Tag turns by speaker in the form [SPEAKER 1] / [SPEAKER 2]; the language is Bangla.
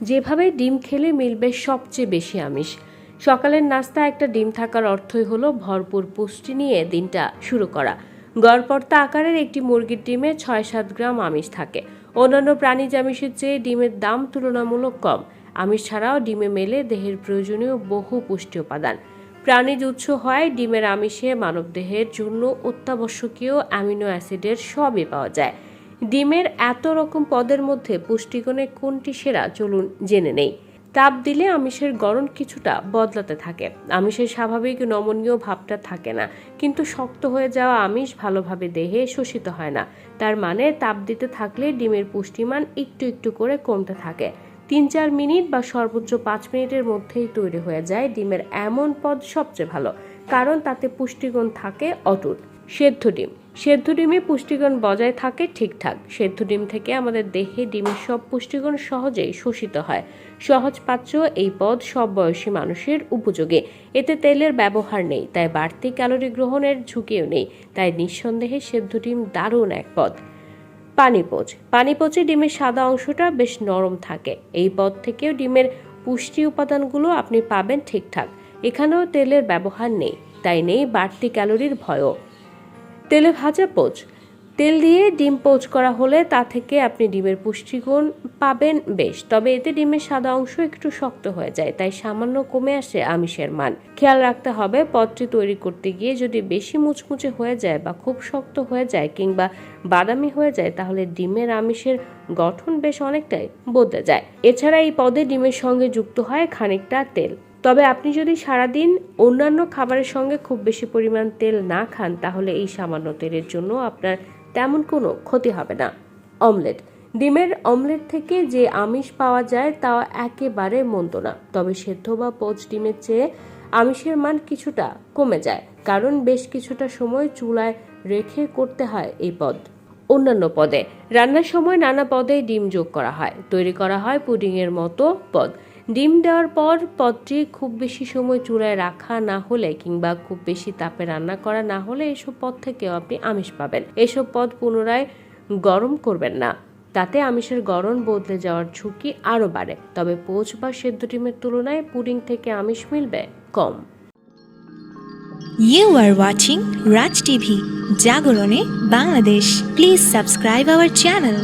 [SPEAKER 1] যেভাবে ডিম খেলে মিলবে সবচেয়ে বেশি আমিষ। সকালের নাস্তা একটা ডিম থাকার অর্থই হলো ভরপুর পুষ্টি নিয়ে দিনটা শুরু করা। গড়পর্তা আকারের একটি মুরগির ডিমে ছয় সাত গ্রাম আমিষ থাকে। অন্যান্য প্রাণীজ আমিষের চেয়ে ডিমের দাম তুলনামূলক কম। আমিষ ছাড়াও ডিমে মেলে দেহের প্রয়োজনীয় বহু পুষ্টি উপাদান। প্রাণীজ উৎস হয় ডিমের আমিষে মানবদেহের জন্য অত্যাবশ্যকীয় অ্যামিনো অ্যাসিডের সবই পাওয়া যায়। ডিমের এত রকম পদের মধ্যে পুষ্টিগুণে কোনটি সেরা চলুন জেনে নেই। তাপ দিলে আমিষের গড়ন কিছুটা বদলাতে থাকে। আমিষের স্বাভাবিক নমনীয় ভাবটা থাকে না, কিন্তু শক্ত হয়ে যাওয়া আমিষ ভালোভাবে দেহে শোষিত হয় না। তার মানে তাপ দিতে থাকলে ডিমের পুষ্টিমান একটু একটু করে কমতে থাকে। তিন চার মিনিট বা সর্বোচ্চ পাঁচ মিনিটের মধ্যেই তৈরি হয়ে যায় ডিমের এমন পদ সবচেয়ে ভালো, কারণ তাতে পুষ্টিগুণ থাকে অটুট। সেদ্ধ ডিম। সেদ্ধ ডিমে পুষ্টিগুণ বজায় থাকে ঠিকঠাক। সেদ্ধ ডিম থেকে আমাদের দেহে ডিমের সব পুষ্টিগুণ সহজেই শোষিত হয়। সহজ পাচ্য এই পদ সব বয়সী মানুষের উপযোগী। এতে তেলের ব্যবহার নেই, তাই বাড়তি ক্যালোরি গ্রহণের ঝুঁকিও নেই, তাই নিঃসন্দেহে সেদ্ধ ডিম দারুণ এক পদ। পানিপোচ। পানিপোচে ডিমের সাদা অংশটা বেশ নরম থাকে। এই পদ থেকেও ডিমের পুষ্টি উপাদানগুলো আপনি পাবেন ঠিকঠাক। এখানেও তেলের ব্যবহার নেই, তাই নেই বাড়তি ক্যালোরির ভয়ও। তেলে ভাজা পোচ। তেল দিয়ে ডিম পোচ করা হলে তা থেকে আপনি ডিমের পুষ্টিগুণ পাবেন বেশ, তবে এতে ডিমের সাদা অংশ একটু শক্ত হয়ে যায়, তাই সামান্য কমে আসে আমিষের মান। খেয়াল রাখতে হবে, পদটি তৈরি করতে গিয়ে যদি বেশি মুচমুচে হয়ে যায় বা খুব শক্ত হয়ে যায় কিংবা বাদামি হয়ে যায়, তাহলে ডিমের আমিষের গঠন বেশ অনেকটাই বদলে যায়। এছাড়া এই পদে ডিমের সঙ্গে যুক্ত হয় খানিকটা তেল। তবে আপনি যদি সারাদিন অন্যান্য খাবারের সঙ্গে খুব বেশি পরিমাণ তেল না খান, তাহলে এই সামান্য তেলের জন্য আপনার তেমন কোনো ক্ষতি হবে না। অমলেট। ডিমের অমলেট থেকে যে আমিষ পাওয়া যায়, তা একেবারে মন্দ না। তবে সেদ্ধ বা পোচ ডিমের চেয়ে আমিষের মান কিছুটা কমে যায়, কারণ বেশ কিছুটা সময় চুলায় রেখে করতে হয় এই পদ। অন্যান্য পদে। রান্নার সময় নানা পদে ডিম যোগ করা হয়। তৈরি করা হয় পুডিংয়ের মতো পদ। ডিম দেওয়ার পর পদটি খুব বেশি সময় চুলায় রাখা না হলে কিংবা খুব বেশি তাপে রান্না করা না হলে এসব পদ থেকেও আপনি আমিষ পাবেন এসব পদ পুনরায় গরম করবেন না তাতে আমিষের গরম বদলে যাওয়ার ঝুঁকি আরও বাড়ে তবে পোচ বা সেদ্ধ ডিমের তুলনায় পুডিং থেকে আমিষ মিলবে কম
[SPEAKER 2] You are watching Raj TV, Jagorone, Bangladesh. Please subscribe our channel.